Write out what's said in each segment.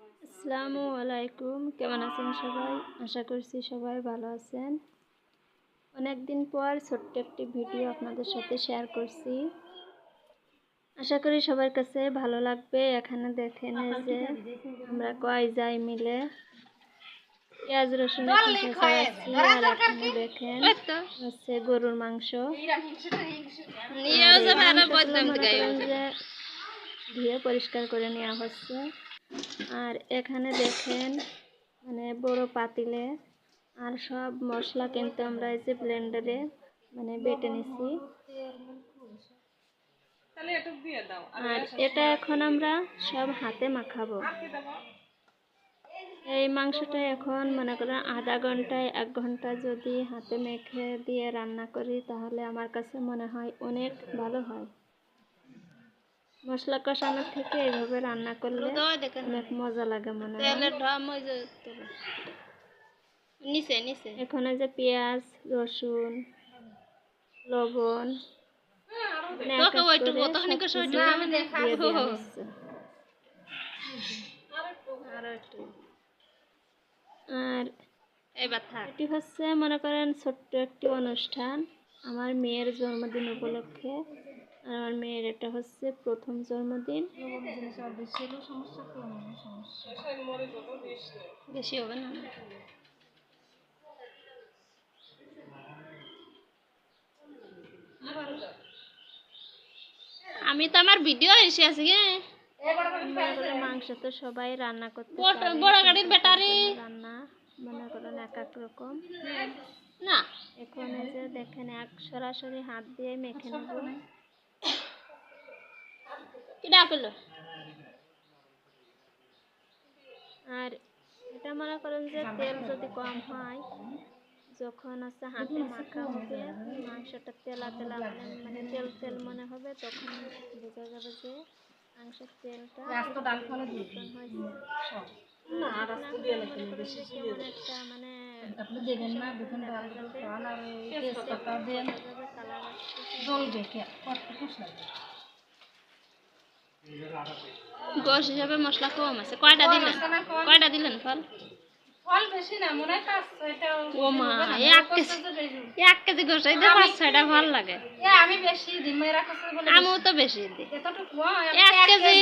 আসসালামু আলাইকুম কেমন আছেন সবাই? আশা করছি সবাই ভালো আছেন। অনেক দিন পর ছোট্ট একটি ভিডিও আপনাদের সাথে শেয়ার করছি। আশা করি সবার কাছে ভালো লাগবে। এখানে দেখেন যে আমরা কয় যাই মিলে। পেঁয়াজ রসুন ছাড়াচ্ছি আর এখানে দেখেন হচ্ছে গরুর মাংস। যে ধুয়ে পরিষ্কার করে নেওয়া হচ্ছে। আর এখানে দেখেন মানে বড় পাতিলে আর সব মশলা কিন্তু আমরা এই যে ব্লেন্ডারে মানে বেটে নিছি। আর এটা এখন আমরা সব হাতে মাখাবো। এই মাংসটা এখন মনে করেন আধা ঘন্টায় এক ঘণ্টা যদি হাতে মেখে দিয়ে রান্না করি তাহলে আমার কাছে মনে হয় অনেক ভালো হয়। মশলা কষানোর থেকে এইভাবে রান্না করলে অনেক মজা লাগে মনে হয়। নিচে নিচে। এখানে যে পেঁয়াজ রসুন লবণ আর এটি হচ্ছে মনে করেন ছোট্ট একটি অনুষ্ঠান। আমার মেয়ের জন্মদিন উপলক্ষে। আমার মেয়ের এটা হচ্ছে প্রথম জন্মদিন। বেশি হবে না। আমি তো আমার ভিডিও এসে আছি গে। মাংস তো সবাই রান্না করতে বড় গাড়ির ব্যাটারি। রান্না মনে করেন এক এক রকম। না। এখন এই যে দেখেন এক সরাসরি হাত দিয়ে মেখে নেব। কি ডাকল আর এটা মনে করেন যে তেল যদি কম হয় যখন হচ্ছে হাতে মাখা হবে মাংসটা তেলা তেলা মানে মানে তেল তেল মনে হবে তখন বোঝা যাবে যে মাংসের তেলটা একটা মানে দেখা যাবে কালার গোশ হিসাবে মশলা কম আছে। কয়টা দিলেন? কয়টা দিলেন ফল? ফল বেশি না মনে হয় পাঁচ ছয়টা ও মা এক কেজি এক কেজি গোশ এই পাঁচ ছয়টা ভালো লাগে। এ আমি বেশি দিই মেয়েরা কাছে বলে আমিও তো বেশি দিই। হ্যাঁ, এক কেজি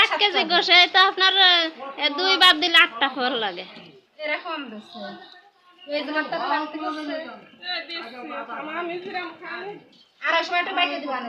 এক কেজি তো আপনার দুই বার দিলে আটটা ফল লাগে। এরকম বেশি। এই জমাটা পাল্টে গেছে আড়াইশো একটা বাইকে দিবা না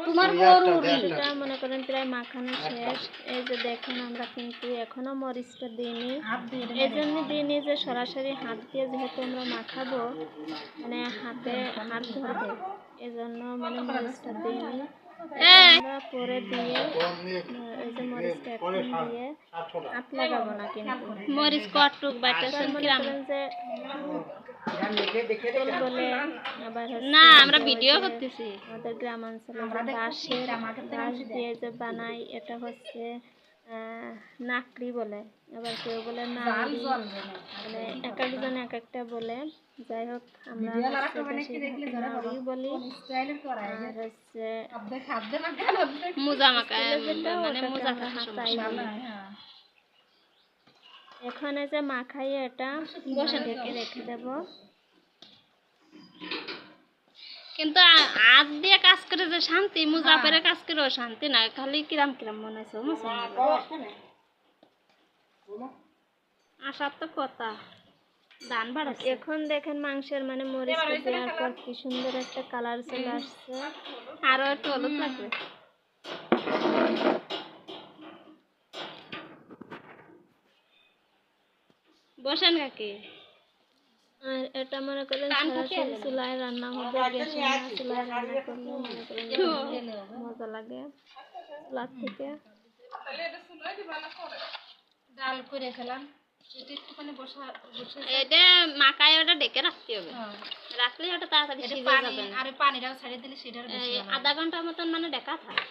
তোমার গরু এটা মনে করেন প্রায় মাখানো শেষ। এই যে দেখেন আমরা কিন্তু এখনও মরিচটা দিইনি। এই জন্য দিইনি যে সরাসরি হাত দিয়ে যেহেতু আমরা মাখাবো মানে হাতে হাত ধরবে এজন্য জন্য মানে মরিচটা দিইনি। আমরা পরে দিয়ে আহ, যে মরিচটা এখন দিয়ে হাত লাগাবো না কিন্তু মরিচ কটুক বাইটেছেন কিরাম। যে বলে আবার না আমরা ভিডিও করতেছি। আমাদের গ্রাম অঞ্চলে বাঁশের বাঁশ দিয়ে যে বানাই এটা হচ্ছে নাকড়ি বলে। আবার কেউ বলে নাড়ি। মানে এক একজন এক একটা বলে। যাই হোক আমরা বলি। আর হচ্ছে অর্ধেক হাত দে না কেন অর্ধেক মোজা মাখা মানে মোজা আমরা খাওয়া হাতাই বলি। হ্যাঁ। এখানে যে মাখাইয়ে এটা ঢেকে রেখে দেবো। কিন্তু আ- হাত দিয়ে কাজ করে যে শান্তি মোজা পরে কাজ করেও শান্তি না খালি কিরাম কিরাম মনে হচ্ছে আসার তো কথা। দান বাড়াচ্ছে। এখন দেখেন মাংসের মানে মরিচটা দেওয়ার পর কি সুন্দর একটা কালার চলে আসছে। আরও একটু হলুদ লাগবে। বসেন কাকি। আর এটা মনে করেন সরাসরি চুলায় রান্না হবে গ্যাসে চুলায় রান্না করলে মনে করেন মজা লাগে। চুলার থেকে। ডাল করে খেলাম। এটা একটুখানি বসা বসে এটা মাকায় ওটা ডেকে রাখতে হবে। হ্যাঁ। রাখলে ওটা তাড়াতাড়ি এটা সিজে যাবে। আর পানিটাও ছেড়ে দিলে সেটার বেশি আধা ঘণ্টার মতন মানে ডেকা থাকে।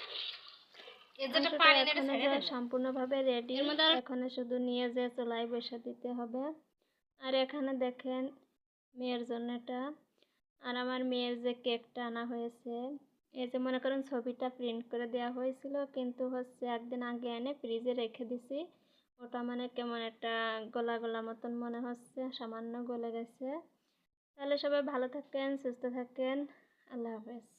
সম্পূর্ণভাবে রেডি এর মধ্যে আর- এখানে শুধু নিয়ে যে চুলায় বসে দিতে হবে। আর এখানে দেখেন মেয়ের জন্য এটা। আর আমার মেয়ের যে কেকটা আনা হয়েছে এই যে মনে করেন ছবিটা প্রিন্ট করে দেওয়া হয়েছিল কিন্তু হচ্ছে একদিন আগে এনে ফ্রিজে রেখে দিছি। ওটা মানে কেমন একটা গলা গলা মতন মনে হচ্ছে, সামান্য গলে গেছে। তাহলে সবাই ভালো থাকেন, সুস্থ থাকেন। আল্লাহ হাফেজ।